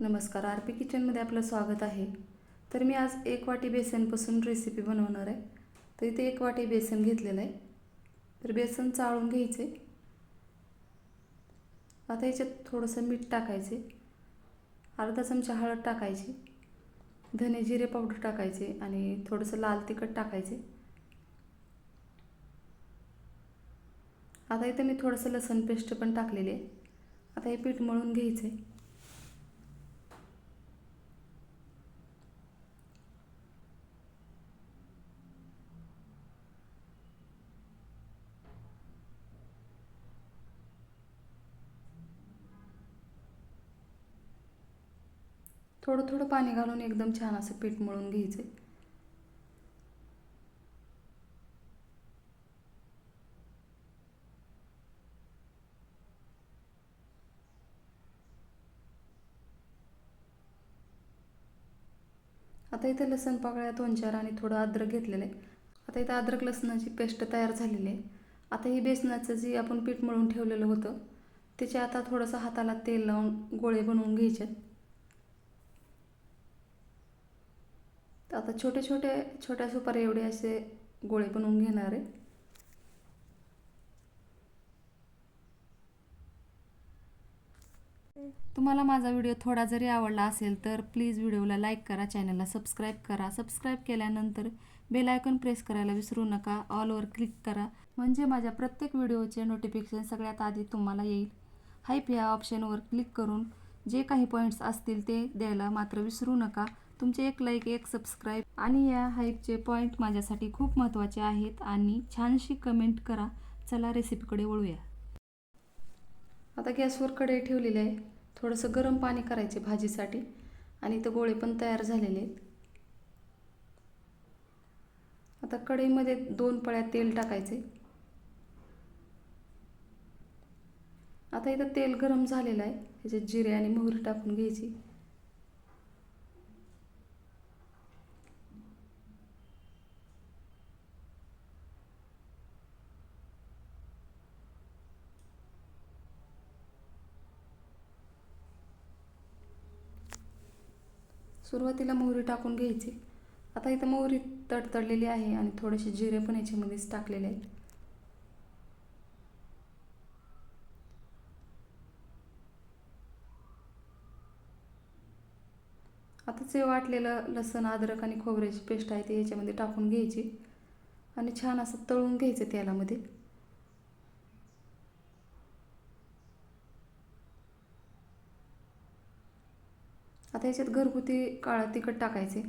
नमस्कार R P किचनमध्ये आपलं स्वागत आहे. तर मी आज एक वाटी बेसनपासून रेसिपी बनवणार आहे. तर इथे एक वाटी बेसन घेतलेलं आहे. तर बेसन चाळून घ्यायचे. आता याच्यात थोडंसं मीठ टाकायचे. अर्धा चमचा हळद टाकायची. धने जिरे पावडर टाकायचे आणि थोडंसं लाल तिखट टाकायचे. आता इथं मी थोडंसं लसण पेस्ट पण टाकलेली आहे. आता हे पीठ मळून घ्यायचं थोडं थोडं पाणी घालून एकदम छान असं पीठ मळून घ्यायचं आता इथे लसण पाकळ्या दोन चार आणि थोडं अद्रक घेतलेलं आहे. आता इथं अद्रक लसणाची पेस्ट तयार झालेली आहे. आता ही बेसनाचं जे आपण पीठ मळून ठेवलेलं होतं त्याच्या आता थोडंसं हाताला तेल लावून गोळे बनवून घ्यायचे तर आता छोटे छोटे छोट्या सुपारी एवढे असे गोळे बनवून घेणार आहे. तुम्हाला माझा व्हिडिओ थोडा जरी आवडला असेल तर प्लीज व्हिडिओला लाईक करा चॅनलला सबस्क्राईब करा. सबस्क्राईब केल्यानंतर बेल आयकॉन प्रेस करायला विसरू नका. ऑलवर क्लिक करा. म्हणजे माझ्या प्रत्येक व्हिडिओचे नोटिफिकेशन सगळ्यात आधी तुम्हाला येईल. हाईप ह्या ऑप्शनवर क्लिक करून जे काही पॉईंट्स असतील ते द्यायला मात्र विसरू नका. तुमचे एक लाईक एक सबस्क्राईब आणि या हाईपचे पॉईंट माझ्यासाठी खूप महत्त्वाचे आहेत आणि छानशी कमेंट करा. चला रेसिपीकडे वळूया. आता गॅसवर कढई ठेवलेली आहे. थोडंसं गरम पाणी करायचे भाजीसाठी आणि इथं गोळे पण तयार झालेले आहेत. आता कढईमध्ये दोन पळ्या तेल टाकायचे. आता इथं तेल गरम झालेलं आहे. ह्याच्यात जिरे आणि मोहरी टाकून घ्यायची. सुरुवातीला मोहरी टाकून घ्यायची. आता इथं मोहरी तडतडलेली आहे आणि थोडेसे जिरे पण याच्यामध्येच टाकलेले आहेत. आता जे वाटलेलं लसण अद्रक आणि खोबऱ्याची पेस्ट आहे ती याच्यामध्ये टाकून घ्यायची. आणि छान असं तळून घ्यायचं तेलामध्ये. आता याच्यात घरगुती काळं तिखट टाकायचे.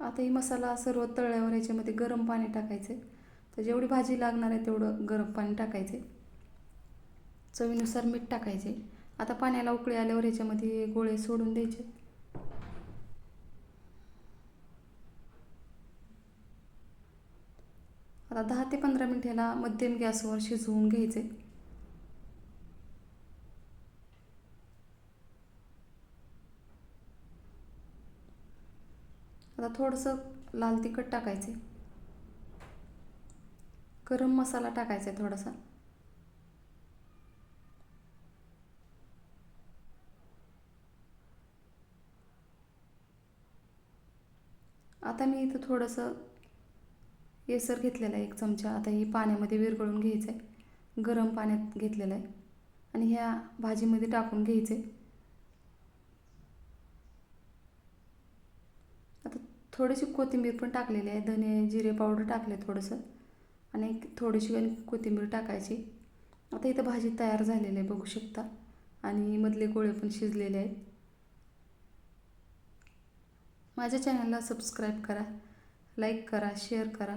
आता ही मसाला सर्व तळल्यावर याच्यामध्ये गरम पाणी टाकायचे. तर जेवढी भाजी लागणार आहे तेवढं गरम पाणी टाकायचे. चवीनुसार मीठ टाकायचे. आता पाण्याला उकळी आल्यावर याच्यामध्ये गोळे सोडून द्यायचे. आता दहा ते पंधरा मिनिटाला मध्यम गॅसवर शिजवून घ्यायचे. आता थोडंसं लाल तिखट टाकायचे. गरम मसाला टाकायचा आहे थोडासा. आता मी इथं थोडंसं केसर घेतलेला आहे एक चमचा. आता ही पाण्यामध्ये विरघळून घ्यायचं आहे गरम पाण्यात घेतलेलं आहे. आणि ह्या भाजीमध्ये टाकून घ्यायचे आता थोडीशी कोथिंबीर पण टाकलेली आहे. धने जिरे पावडर टाकले थोडंसं. आणि थोडीशी आणि कोथिंबीर टाकायची. आता इथं भाजी तयार झालेली आहे बघू शकता. आणि मधले गोळे पण शिजलेले आहेत. माझ्या चॅनलला सबस्क्राईब करा लाईक करा शेअर करा.